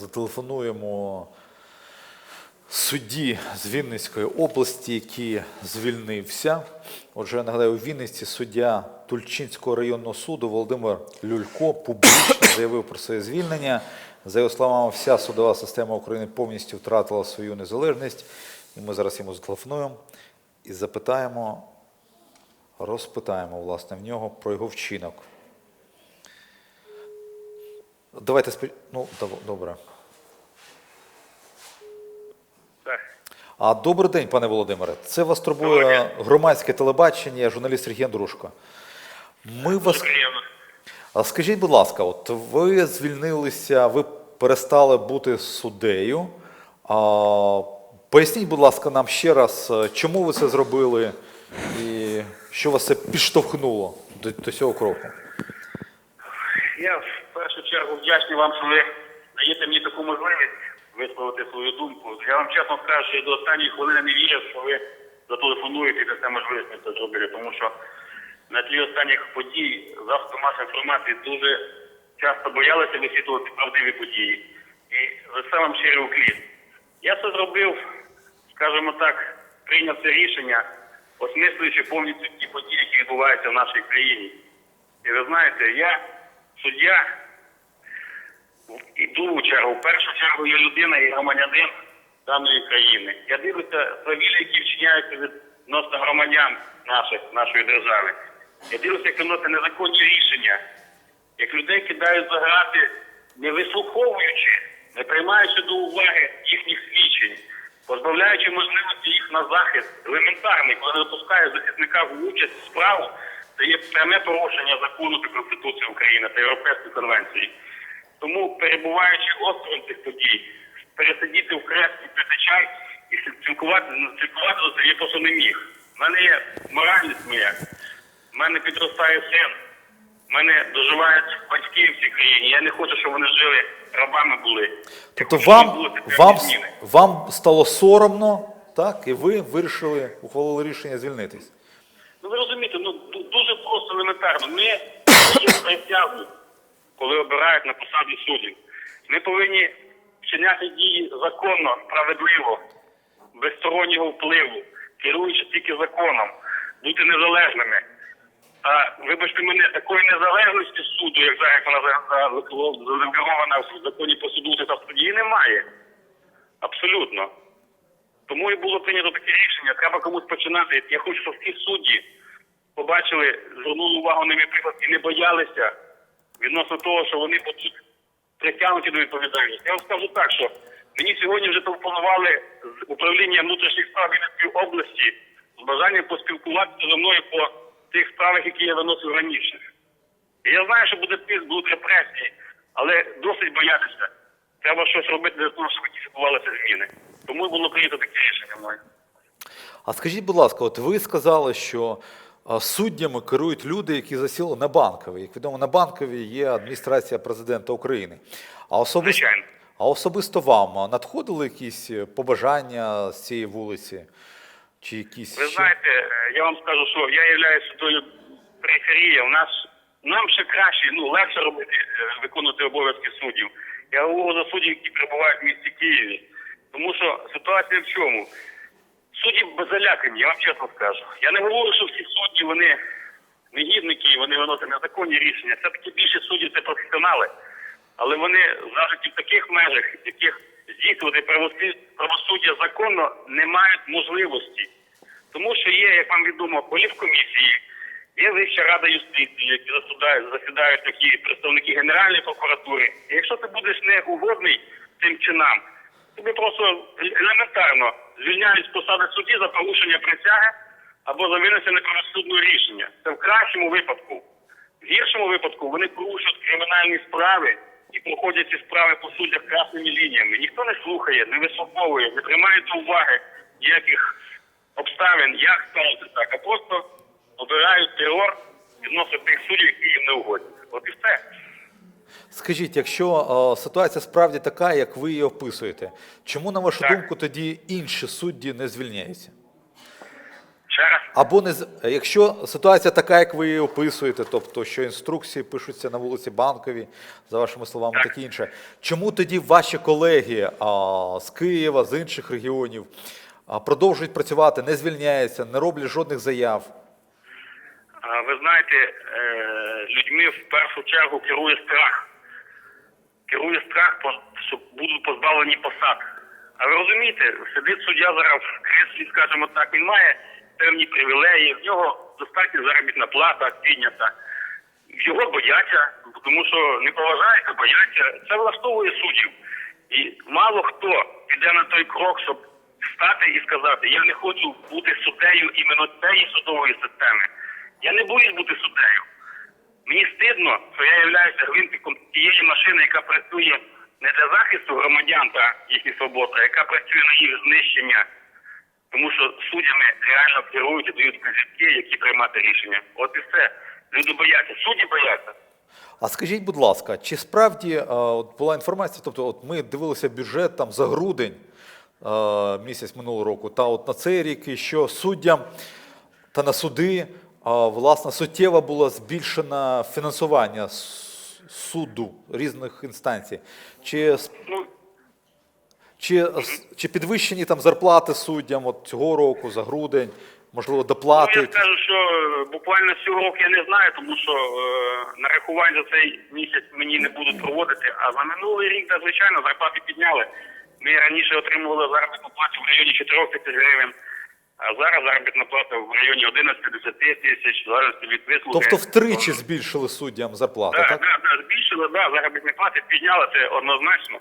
зателефонуємо судді з Вінницької області, який звільнився. Отже, я нагадаю, у Вінниці суддя Тульчинського районного суду Володимир Люлько публічно заявив про своє звільнення. За його словами, вся судова система України повністю втратила свою незалежність. І ми зараз йому зателефонуємо і запитаємо, розпитаємо власне в нього про його вчинок. Давайте спі... Ну, добре. Так. А добрий день, пане Володимире. Це вас турбує громадське телебачення, журналіст Сергій Андрушко. Ми вас. Приємно. А скажіть, будь ласка, от ви звільнилися, ви перестали бути суддею. А, поясніть, будь ласка, нам ще раз, е, чому ви це зробили і що вас це підштовхнуло до, до цього кроку? Я першу чергу вдячний вам, що ви даєте мені таку можливість висловити свою думку. Я вам чесно скажу, що я до останньої хвилини не вірив, що ви зателефонуєте і дасте можливість мені це зробити, тому що на тлі останніх подій засоби масової інформації дуже часто боялися висвітлювати правдиві події. І за вам щирий уклін. Я це зробив, скажімо так, прийняв це рішення, осмислюючи повністю ті події, які відбуваються в нашій країні. І ви знаєте, я суддя і другу чергу, в першу чергу я людина і громадянин даної країни. Я дивлюся свавілля, які вчиняються відносно громадян наших, нашої держави. Я дивлюся, як виносять незаконні рішення, як людей кидають за грати, не вислуховуючи, не приймаючи до уваги їхніх свідчень, позбавляючи можливості їх на захист, елементарний, коли не допускає захисника в участь в справу, це є пряме порушення закону та Конституції України та Європейської конвенції. Тому, перебуваючи осторонь цих подій, пересидіти в креслі пити чай і слідкувати, слідкувати за це я просто не міг. У мене є моральність моя, в мене підростає син, в мене доживають батьки в цій країні. Я не хочу, щоб вони жили рабами були. Тобто хочу, вам, вам, вам стало соромно, так, і ви вирішили, ухвалили рішення звільнитись. Ну ви розумієте, ну дуже просто елементарно. Ми є присягу, коли обирають на посаду суддів. Ми повинні вчиняти дії законно, справедливо, без стороннього впливу, керуючи тільки законом, бути незалежними. А вибачте мене, такої незалежності суду, як зараз вона за- за- в законі по суду та судді, немає. Абсолютно. Тому і було прийнято таке рішення. Треба комусь починати. Я хочу, щоб всі судді побачили, звернули увагу на мій приклад і не боялися відносно того, що вони будуть притягнуті до відповідальності. Я вам скажу так, що мені сьогодні вже телефонували з управління внутрішніх справ Вінницької області з бажанням поспілкуватися зі мною по тих справах, які я виносив раніше. І я знаю, що буде тиск, будуть репресії, але досить боятися. Треба щось робити для того, щоб відбувалися зміни. Тому було прийнято таке рішення мною. А скажіть, будь ласка, от ви сказали, що суддями керують люди, які засіли на банковій. Як відомо, на банковій є адміністрація президента України. А особисто, а особисто вам надходили якісь е, побажання з цієї вулиці? Чи якісь Ви знаєте, е, я вам скажу, що я являюся тою периферією. У нас нам ще краще, ну легше робити, е, виконувати обов'язки суддів. Я говорю за суддів, які перебувають в місті Києві. Тому що ситуація в чому? Судді беззалякані, я вам чесно скажу. Я не говорю, що всі судді вони негідники, і вони виносять незаконні рішення. Все-таки більше суддів це професіонали. Але вони зажиті в таких межах, в яких здійснювати правосуддя законно не мають можливості. Тому що є, як вам відомо, полівкомісії, є Вища рада юстиції, які засідають, засідають такі представники Генеральної прокуратури. І якщо ти будеш не угодний цим чинам, тобі просто елементарно звільняють з посади судді за порушення присяги або за винесення правосудного рішення. Це в кращому випадку. В гіршому випадку вони порушують кримінальні справи і проходять ці справи по суддях красними лініями. Ніхто не слухає, не вислуховує, не приймає до уваги ніяких обставин, як сталося так, а просто обирають терор відносно тих суддів, які їм не угодні. От і все. Скажіть, якщо е, ситуація справді така, як ви її описуєте, чому, на вашу Так. думку, тоді інші судді не звільняються? Ще раз. Або не якщо ситуація така, як ви її описуєте, тобто що інструкції пишуться на вулиці Банковій, за вашими словами, таке інше. Чому тоді ваші колеги а, з Києва, з інших регіонів а, продовжують працювати, не звільняються, не роблять жодних заяв? Ви знаєте, е, людьми в першу чергу керує страх. Керує страх, що будуть позбавлені посад. А ви розумієте, сидить суддя зараз в креслі, скажімо так, він має певні привілеї, в нього достатня заробітна плата піднята. Його бояться, тому що не поважають, а бояться. Це влаштовує суддів. І мало хто піде на той крок, щоб встати і сказати, я не хочу бути суддею іменно цієї судової системи. Я не боюсь бути суддею. Мені стидно, що я являюся гвинтиком тієї машини, яка працює не для захисту громадян та їхніх свобод, а яка працює на їх знищення. Тому що суддями реально керують і дають вказівки, які приймати рішення. От і все. Люди бояться, судді бояться. А скажіть, будь ласка, чи справді е, от була інформація? Тобто, от ми дивилися бюджет там за грудень е, місяць минулого року, та от на цей рік, і що суддям та на суди власне суттєво було збільшено фінансування суду різних інстанцій. Чи Ну, чи, чи підвищені там зарплати суддям от цього року за грудень, можливо, Ну, доплати? я якісь? скажу, що е, буквально цього року я не знаю, тому що е, нарахувань за цей місяць мені не будуть проводити. А за минулий рік, звичайно, зарплати підняли. Ми раніше отримували заробітну плату в районі 4 тисяч гривень, а зараз заробітна плата в районі 11-10 тисяч, зараз від вислуги. Тобто втричі збільшили суддям зарплати, Так, так? так, так, збільшили, да, заробітні плати підняли, це однозначно.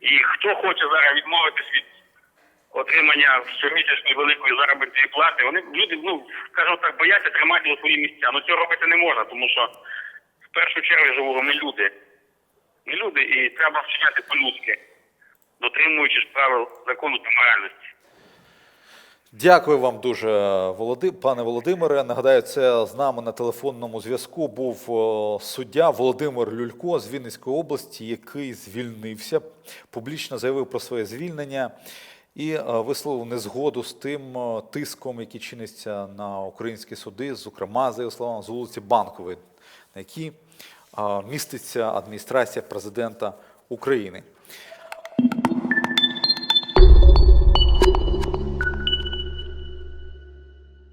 І хто хоче зараз відмовитись від отримання щомісячної великої заробітної плати, вони люди, ну скажімо так, бояться тримати у свої місця. Ну цього робити не можна, тому що в першу чергу я живу, ми люди. Ми люди, і треба вчиняти по-людськи, дотримуючись правил закону та моральності. Дякую вам дуже, Володи... пане Володимире. Нагадаю, це з нами на телефонному зв'язку був суддя Володимир Люлько з Вінницької області, який звільнився, публічно заявив про своє звільнення і е, висловив незгоду з тим тиском, який чиниться на українські суди, зокрема, за його словами, з вулиці Банкової, на якій міститься адміністрація президента України.